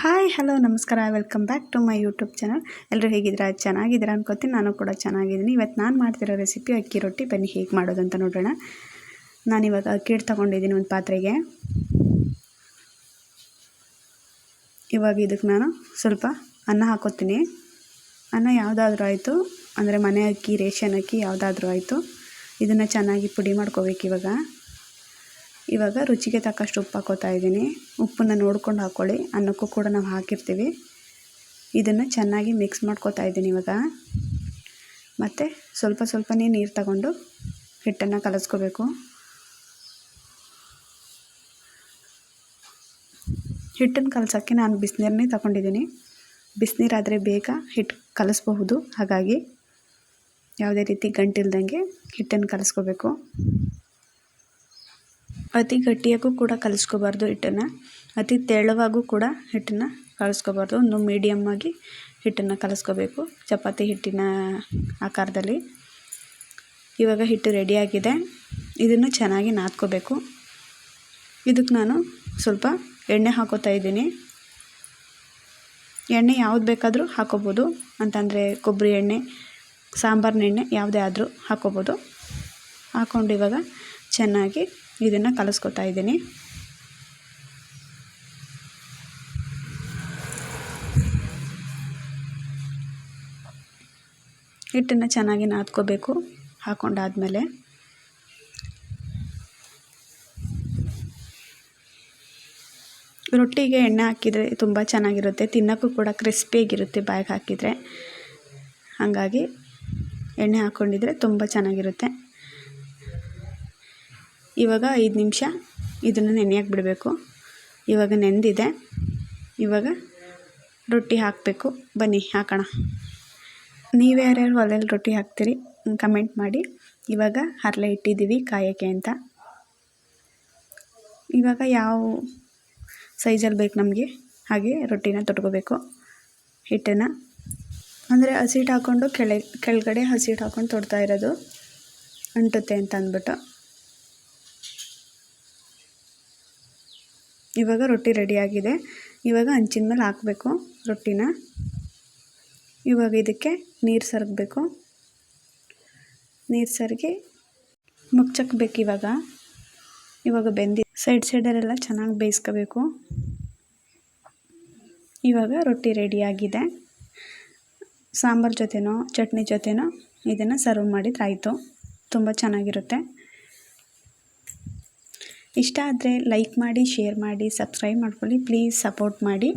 Hi hello ನಮಸ್ಕಾರ. Welcome back to my YouTube channel ಎಲ್ಲರೂ ಹೇಗಿದ್ದೀರಾ? ಚೆನ್ನಾಗಿದ್ದೀರಾ ಅನ್ಕೋತೀನಿ. ನಾನು ಕೂಡ ಚೆನ್ನಾಗಿದ್ದೀನಿ. ಇವತ್ತು ನಾನು ಮಾಡ್ತಿರೋ ರೆಸಿಪಿ ಅಕ್ಕಿ ರೊಟ್ಟಿ. ಬನ್ನಿ, ಹೇಗೆ ಮಾಡೋದು ಅಂತ ನೋಡೋಣ ನಾನಿವಾಗ ಅಕ್ಕಿ ಹಿಟ್ಟು ತೊಗೊಂಡಿದ್ದೀನಿ ಒಂದು ಪಾತ್ರೆಗೆ. ಇವಾಗ ಇದಕ್ಕೆ ನಾನು ಸ್ವಲ್ಪ ಅನ್ನ ಹಾಕೋತೀನಿ. ಅನ್ನ ಯಾವುದಾದ್ರೂ ಆಯಿತು. ಅಂದರೆ ಮನೆ ಅಕ್ಕಿ, ರೇಷನ್ ಅಕ್ಕಿ ಯಾವುದಾದ್ರೂ ಆಯಿತು. ಇದನ್ನು ಚೆನ್ನಾಗಿ ಪುಡಿ ಮಾಡ್ಕೋಬೇಕು ಇವಾಗ. ಇವಾಗ ರುಚಿಗೆ ತಕ್ಕಷ್ಟು ಉಪ್ಪು ಹಾಕೋತಾ ಇದ್ದೀನಿ. ಉಪ್ಪನ್ನು ನೋಡ್ಕೊಂಡು ಹಾಕ್ಕೊಳ್ಳಿ ಅನ್ನಕ್ಕೂ ಕೂಡ ನಾವು ಹಾಕಿರ್ತೀವಿ. ಇದನ್ನು ಚೆನ್ನಾಗಿ ಮಿಕ್ಸ್ ಮಾಡ್ಕೋತಾ ಇದ್ದೀನಿ ಇವಾಗ. ಮತ್ತು ಸ್ವಲ್ಪ ಸ್ವಲ್ಪನೇ ನೀರು ತಗೊಂಡು ಹಿಟ್ಟನ್ನು ಕಲಸ್ಕೋಬೇಕು. ಹಿಟ್ಟನ್ನು ಕಲಸೋಕ್ಕೆ ನಾನು ಬಿಸಿನೀರನ್ನೇ ತಗೊಂಡಿದ್ದೀನಿ. ಬಿಸಿನೀರಾದರೆ ಬೇಗ ಹಿಟ್ಟು ಕಲಿಸ್ಬಹುದು. ಹಾಗಾಗಿ ಯಾವುದೇ ರೀತಿ ಗಂಟಿಲ್ದಂಗೆ ಹಿಟ್ಟನ್ನು ಕಲಿಸ್ಕೋಬೇಕು. ಅತಿ ಗಟ್ಟಿಯಾಗೂ ಕೂಡ ಕಲಿಸ್ಕೋಬಾರ್ದು ಹಿಟ್ಟನ್ನು. ಅತಿ ತೆಳುವಾಗೂ ಕೂಡ ಹಿಟ್ಟನ್ನು ಕಲಿಸ್ಕೋಬಾರ್ದು. ಒಂದು ಮೀಡಿಯಮ್ ಆಗಿ ಹಿಟ್ಟನ್ನು ಕಲಿಸ್ಕೋಬೇಕು ಚಪಾತಿ ಹಿಟ್ಟಿನ ಆಕಾರದಲ್ಲಿ. ಇವಾಗ ಹಿಟ್ಟು ರೆಡಿಯಾಗಿದೆ ಇದನ್ನು ಚೆನ್ನಾಗಿ ನಾದ್ಕೋಬೇಕು. ಇದಕ್ಕೆ ನಾನು ಸ್ವಲ್ಪ ಎಣ್ಣೆ ಹಾಕೋತಾ ಇದ್ದೀನಿ. ಎಣ್ಣೆ ಯಾವ್ದು ಬೇಕಾದರೂ ಹಾಕೋಬೋದು. ಅಂತಂದರೆ ಕೊಬ್ಬರಿ ಎಣ್ಣೆ, ಸಾಂಬಾರಿನ ಎಣ್ಣೆ, ಯಾವುದೇ ಆದರೂ ಹಾಕೋಬೋದು. ಹಾಕ್ಕೊಂಡು ಇವಾಗ ಚೆನ್ನಾಗಿ ಇದನ್ನು ಕಲಿಸ್ಕೊತಾ ಇದ್ದೀನಿ. ಹಿಟ್ಟನ್ನು ಚೆನ್ನಾಗಿ ನಾದ್ಕೋಬೇಕು, ಹಾಕೊಂಡಾದಮೇಲೆ. ರೊಟ್ಟಿಗೆ ಎಣ್ಣೆ ಹಾಕಿದರೆ ತುಂಬ ಚೆನ್ನಾಗಿರುತ್ತೆ, ತಿನ್ನೋಕ್ಕೂ ಕೂಡ ಕ್ರಿಸ್ಪಿಯಾಗಿರುತ್ತೆ ಬಾಯಿಗೆ ಹಾಕಿದರೆ. ಹಾಗಾಗಿ ಎಣ್ಣೆ ಹಾಕ್ಕೊಂಡಿದ್ರೆ ತುಂಬ ಚೆನ್ನಾಗಿರುತ್ತೆ. ಇವಾಗ ಐದು ನಿಮಿಷ ಇದನ್ನು ನೆನೆಯಕ್ಕೆ ಬಿಡಬೇಕು. ಇವಾಗ ನೆಂದಿದೆ. ಇವಾಗ ರೊಟ್ಟಿ ಹಾಕಬೇಕು. ಬನ್ನಿ, ಹಾಕೋಣ. ನೀವು ಯಾರ್ಯಾರು ಒಲೆಯಲ್ಲಿ ರೊಟ್ಟಿ ಹಾಕ್ತೀರಿ, ಕಮೆಂಟ್ ಮಾಡಿ. ಇವಾಗ ಹರಳೆ ಇಟ್ಟಿದ್ದೀವಿ ಕಾಯೋಕ್ಕೆ ಅಂತ. ಇವಾಗ ಯಾವ ಸೈಜಲ್ಲಿ ಬೇಕು ನಮಗೆ, ಹಾಗೆ ರೊಟ್ಟಿನ ತೊಟ್ಕೋಬೇಕು. ಹಿಟ್ಟನ್ನು. ಅಂದರೆ ಹಸಿಟ್ಟು ಹಾಕ್ಕೊಂಡು ಕೆಳಗೆ, ಕೆಳಗಡೆ ಹಸಿಟ್ಟು ಹಾಕ್ಕೊಂಡು ತೊಡ್ತಾ ಇರೋದು ಅಂಟುತ್ತೆ ಅಂತ ಅಂದ್ಬಿಟ್ಟು. ಇವಾಗ ರೊಟ್ಟಿ ರೆಡಿಯಾಗಿದೆ ಇವಾಗ ಹಂಚಿನ ಮೇಲೆ ಹಾಕಬೇಕು ರೊಟ್ಟಿನ. ಇವಾಗ ಇದಕ್ಕೆ ನೀರು ಸರಗಬೇಕು ನೀರು ಸರಿಗೆ ಮುಚ್ಚಕ್ಬೇಕು ಇವಾಗ. ಇವಾಗ ಬೆಂದಿ ಸೈಡ್ ಸೈಡಲ್ಲೆಲ್ಲ ಚೆನ್ನಾಗಿ ಬೇಯಿಸ್ಕೋಬೇಕು. ಇವಾಗ ರೊಟ್ಟಿ ರೆಡಿಯಾಗಿದೆ ಸಾಂಬಾರು ಜೊತೆನೋ, ಚಟ್ನಿ ಜೊತೆನೋ ಇದನ್ನು ಸರ್ವ್ ಮಾಡಿದ್ರೆ ಆಯಿತು. ತುಂಬ ಚೆನ್ನಾಗಿರುತ್ತೆ. ಇಷ್ಟ ಆದರೆ ಲೈಕ್ ಮಾಡಿ ಶೇರ್ ಮಾಡಿ ಸಬ್ಸ್ಕ್ರೈಬ್ ಮಾಡ್ಕೊಳ್ಳಿ. ಪ್ಲೀಸ್ ಸಪೋರ್ಟ್ ಮಾಡಿ.